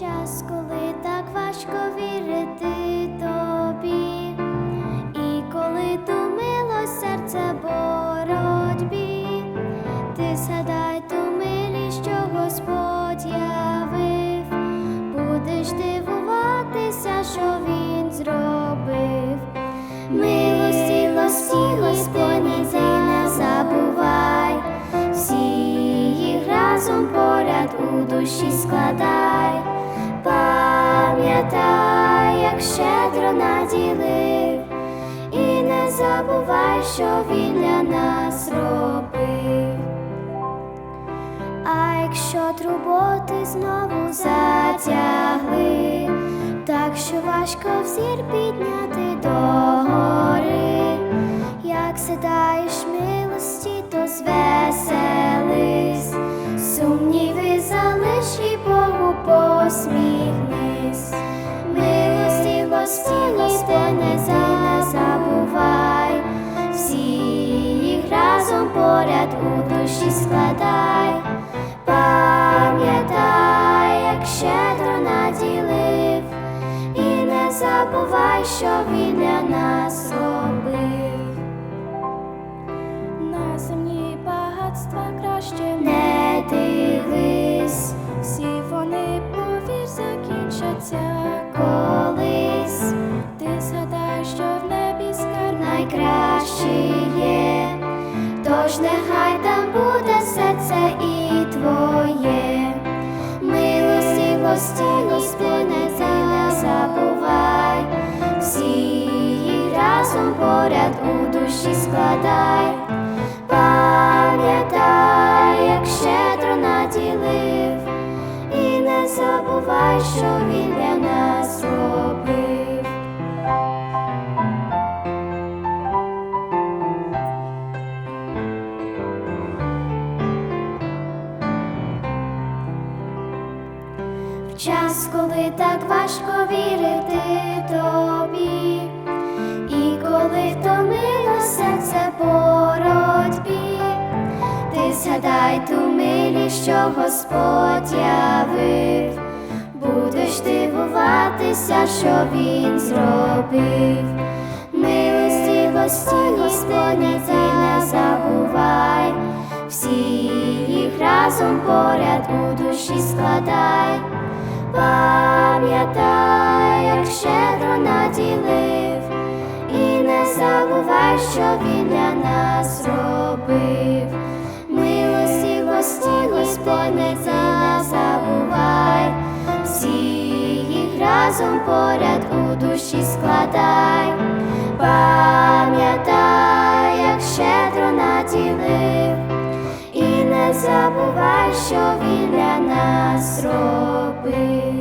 час, коли так важко вірити тобі, і коли тумило серце боротьбі, ти згадай ту милість, що Господь явив, будеш дивуватися, що він зробив. Милості, лості, Господні, ти не забувай, всі їх разом поряд у душі складай, пам'ятай, як щедро наділив, і не забувай, що він для нас робив. А якщо турботи знову затягли, так що важко взір підняти до гори, як сідаєш милості, то звеселись, сумніви залиш і Богу посміхнись. Милості, Господні, ти не за- забувай, всі їх разом поряд у душі складай, пам'ятай, як щедро наділив, і не забувай, що він у душі складай, пам'ятай, як щедро наділив, і не забувай, що він для нас робив. В час, коли так важко вірити тобі, згадай ту милість, що Господь явив, будеш дивуватися, що він зробив. Милості, гості, Господні, ти не забувай, всі їх разом поряд у душі складай, пам'ятай, як щедро наділив, і не забувай, що він для нас робив. Разом поряд у душі складай, пам'ятай, як щедро наділив, і не забувай, що він для нас робив.